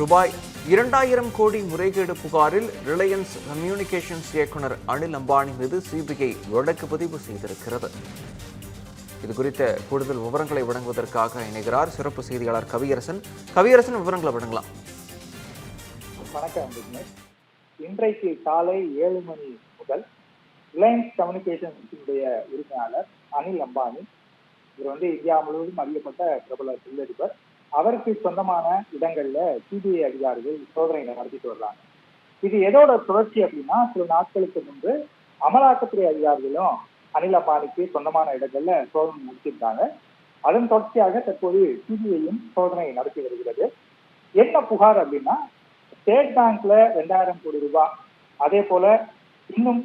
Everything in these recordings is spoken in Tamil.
ரூபாய் இரண்டாயிரம் கோடி முறைகேடு புகாரில் ரிலையன்ஸ் கம்யூனிகேஷன்ஸ் இயக்குனர் அனில் அம்பானி மீது சிபிஐ வழக்கு பதிவு செய்திருக்கிறது. இது குறித்த கூடுதல் விவரங்களை வழங்குவதற்காக இணைகிறார் சிறப்பு செய்தியாளர் கவியரசன். கவியரசன் விவரங்களை வழங்கலாம். வணக்கம் விக்னேஷ். இன்றைக்கு காலை ஏழு மணி முதல் ரிலையன்ஸ் கம்யூனிகேஷன்ஸுடைய உரிமையாளர் அனில் அம்பானி இவர் வந்து இந்தியா முழுவதும் அறியப்பட்ட பிரபல தொழிலதிபர் அவருக்கு சொந்தமான இடங்கள்ல சிபிஐ அதிகாரிகள் சோதனை நடத்திட்டு வர்றாங்க. இது எதோட தொடர்ச்சி அப்படின்னா சில நாட்களுக்கு முன்பு அமலாக்கத்துறை அதிகாரிகளும் அனில் அம்பானிக்கு சொந்தமான இடங்கள்ல சோதனை நடத்தியிருக்காங்க. அதன் தொடர்ச்சியாக தற்போது சிபிஐயும் சோதனை நடத்தி வருகிறது. என்ன புகார் அப்படின்னா ஸ்டேட் பேங்க்ல ரெண்டாயிரம் கோடி ரூபாய். அதே போல இன்னும்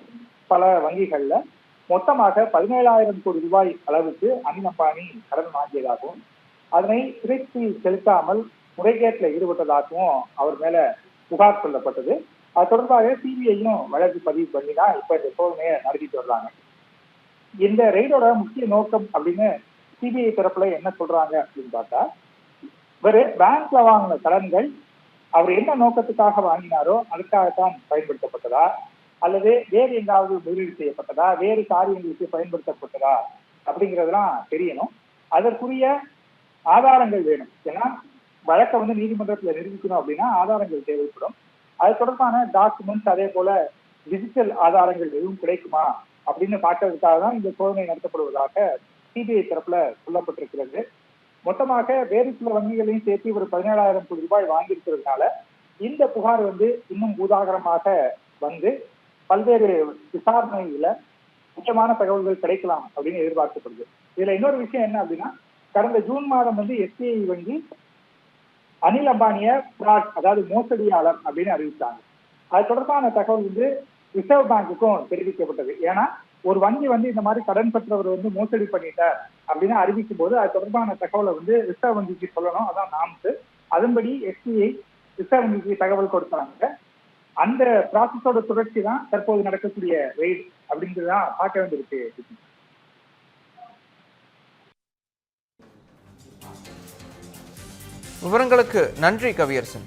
பல வங்கிகள்ல மொத்தமாக பதினேழாயிரம் கோடி ரூபாய் அளவுக்கு அனில் அம்பானி கடன் வாங்கியதாகவும் அதனை திருப்பி செலுத்தாமல் முறைகேட்டில் ஈடுபட்டதாகவும் அவர் மேல புகார் சொல்லப்பட்டது. அது தொடர்பாக சிபிஐயும் வழக்கு பதிவு பண்ணி தான் இப்ப இந்த சோதனையை நடத்திட்டு வர்றாங்க. இந்த ரெய்டோட முக்கிய நோக்கம் அப்படின்னு சிபிஐ தரப்புல என்ன சொல்றாங்க அப்படின்னு பார்த்தா இவர் பேங்க்ல வாங்கின கடன்கள் அவர் என்ன நோக்கத்துக்காக வாங்கினாரோ அதுக்காகத்தான் பயன்படுத்தப்பட்டதா? அல்லது வேறு எங்காவது முதலீடு செய்யப்பட்டதா? வேறு காரியங்களுக்கு பயன்படுத்தப்பட்டதா? அப்படிங்கறதெல்லாம் தெரியணும். அதற்குரிய ஆதாரங்கள் வேணும். ஏன்னா வழக்கை வந்து நீதிமன்றத்துல நிரூபிக்கணும் அப்படின்னா ஆதாரங்கள் தேவைப்படும். அது தொடர்பான டாக்குமெண்ட்ஸ் அதே போல டிஜிட்டல் ஆதாரங்கள் எதுவும் கிடைக்குமா அப்படின்னு பார்க்கறதுக்காக தான் இந்த சோதனை நடத்தப்படுவதாக சிபிஐ தரப்புல சொல்லப்பட்டிருக்கிறது. மொத்தமாக வேறு சில வங்கிகளையும் சேர்த்து ஒரு பதினேழாயிரம் கோடி ரூபாய் வாங்கியிருக்கிறதுனால இந்த புகார் வந்து இன்னும் பூதாகரமாக வந்து பல்வேறு விசாரணையில முக்கியமான தகவல்கள் கிடைக்கலாம் அப்படின்னு எதிர்பார்க்கப்படுது. இதுல இன்னொரு விஷயம் என்ன அப்படின்னா கடந்த ஜூன் மாதம் வந்து எஸ்பிஐ வங்கி அனில் அம்பானிய பிராட் அதாவது மோசடியாளர் அப்படின்னு அறிவித்தாங்க. அது தொடர்பான தகவல் வந்து ரிசர்வ் பேங்குக்கும் தெரிவிக்கப்பட்டது. ஏன்னா ஒரு வங்கி வந்து இந்த மாதிரி கடன் பெற்றவர் வந்து மோசடி பண்ணிட்டார் அப்படின்னு அறிவிக்கும் போது அது தொடர்பான தகவலை வந்து ரிசர்வ் வங்கிக்கு சொல்லணும். அதான் நாம்ஸ். அதன்படி எஸ்பிஐ ரிசர்வ் வங்கிக்கு தகவல் கொடுத்தாங்க. அந்த ப்ராசஸோட தொடர்ச்சி தான் தற்போது நடக்கக்கூடிய ரெய்டு அப்படிங்கிறது தான் பார்க்க வேண்டியிருக்கு விவரங்களுக்கு நன்றி கவியரசன்.